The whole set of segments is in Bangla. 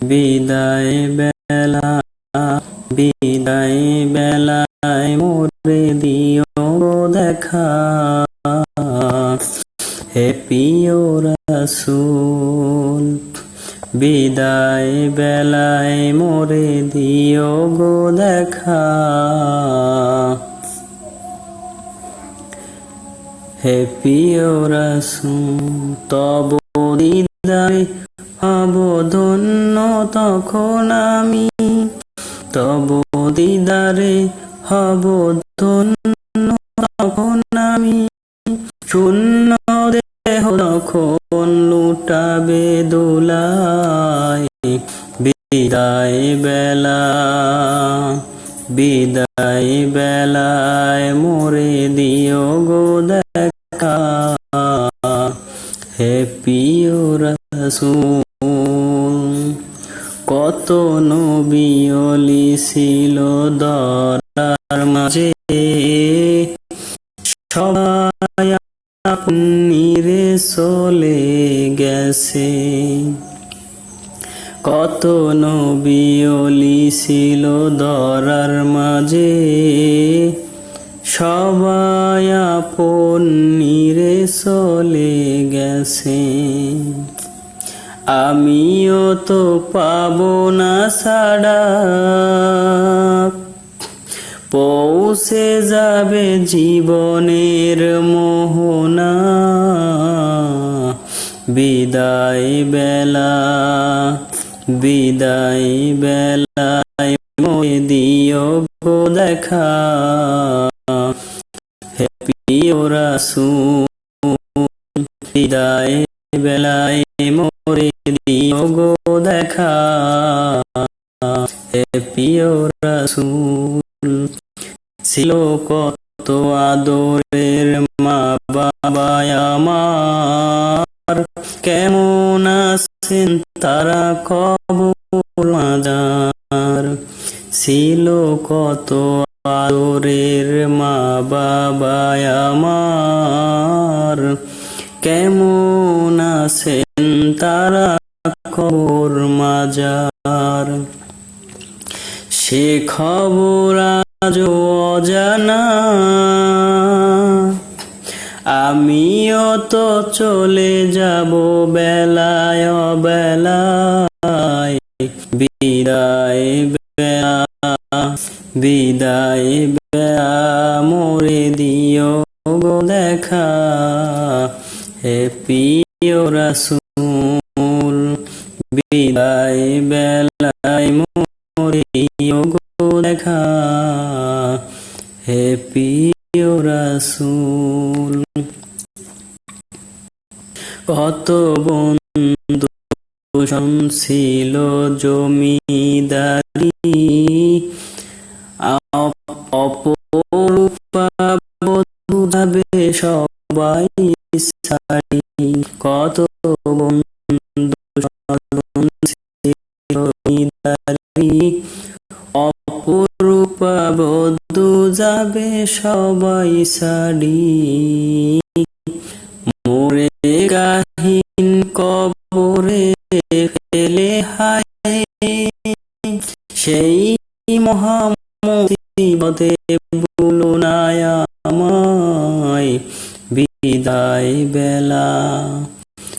বিদায় বেলা, বিদায় বেলায় মোরে দিও দেখা। হে প্রিয় রাসূল, বিদায় বেলায় মোরে দিও গো দেখা। হে প্রিয় রাসূল, তব দিদারে হব ধন্য তখন আমি তব দিদারে হব ধন্য। তখন আমি শূন্য দেহ তখন লুটাবে দোলায়। বিদায় বেলা, বিদায় বেলায় মোরে দিও গো দেখা। হে প্রিয় রাসূল কত নবী অলি ছিল দরার মাঝে। সবাই আপনিরে চলে গেছে। কত নবী অলি ছিল দরার মাঝে। সবাই আপন নিরে চলে গেছে। আমিও তো পাব না সাড়া। পৌঁছে যাবে জীবনের মোহনা। বিদায় বেলা, বিদায় বেলায় দিও দেখা। হে প্রিয় রাসূল, বিদায় বেলায় মোরে দিও গো দেখা। হে প্রিয় রাসূল, ছিল কত আদরের মা বাবা আমার। কেমন আছেন তারা কবর মাজার। ছিল কত আদরের মা বাবা আমার। কেমন আছেন তারা কবর মাজার। সে খবর আজ অজানা। আমিও তো চলে যাব বেলায় বেলায় বিদায় বেলা বিদায় বেলা, মোরে দিও গো দেখা। হে প্রিয় রাসূল। বিদায় বেলায় মোরে গো দেখা। হে রাসূল, কত বন্ধু ছিল জমিদারি। অপরূপা বধূ যাবে সবাই যাবে সবাই সারি। মোরে গাহিন কবরে ফেলে হায়। সেই মহামতিবদে বলো আমায়। বিদায় বেলা,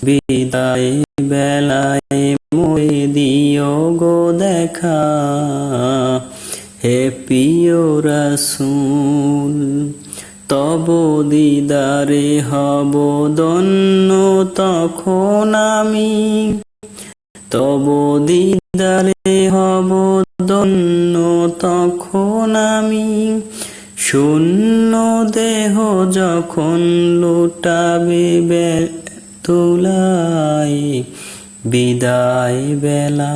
বিদায় বেলায় মোয়ে দিও গো দেখা। প্রিয় রাসূল, তব দিদারে হব দন্য তখন আমি। তব দিদারে হব দন্য তখন আমি। শূন্য দেহ যখন লুটাবে তুলাই বিদায় বেলা